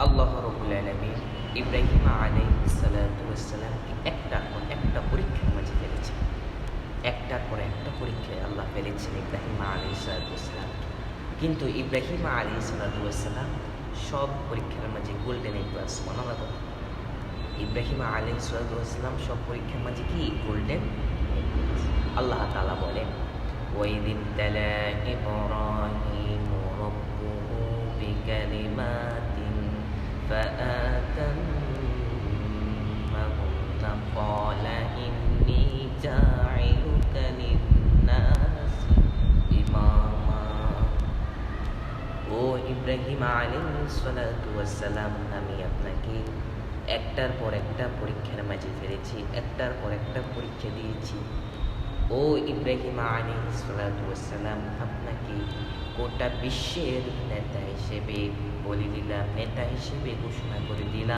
আল্লাহ রবুল আলমী ইব্রাহিম আলী সালাতামকে একটার পর একটা পরীক্ষার মাঝে ফেলেছে একটার পর একটা পরীক্ষায় আল্লাহ ফেলেছেন ইব্রাহিম আলী সালাতাম কিন্তু ইব্রাহিম আলী সালাতাম সব পরীক্ষার মাঝে গোল্ডেন এ প্লাস মনে ইব্রাহিম আলী সালাতাম সব পরীক্ষার মাঝে কি? গোল্ডেন আল্লাহ তালা ওই দিন দেলে ইব্রাহিম রব্বুহু বিকালিমাত فآتمهن قال إني جاعلك للناس إماما ও ইব্রাহিম আলিমসালাম আমি আপনাকে একটার পর একটা পরীক্ষার মাঝে ফেলেছি একটার পর একটা পরীক্ষা দিয়েছি ও ইব্রাহিম আলী সালাম আপনাকে গোটা বিশ্বের নেতা হিসেবে বলি দিলাম। নেতা হিসেবে ঘোষণা করে দিলাম।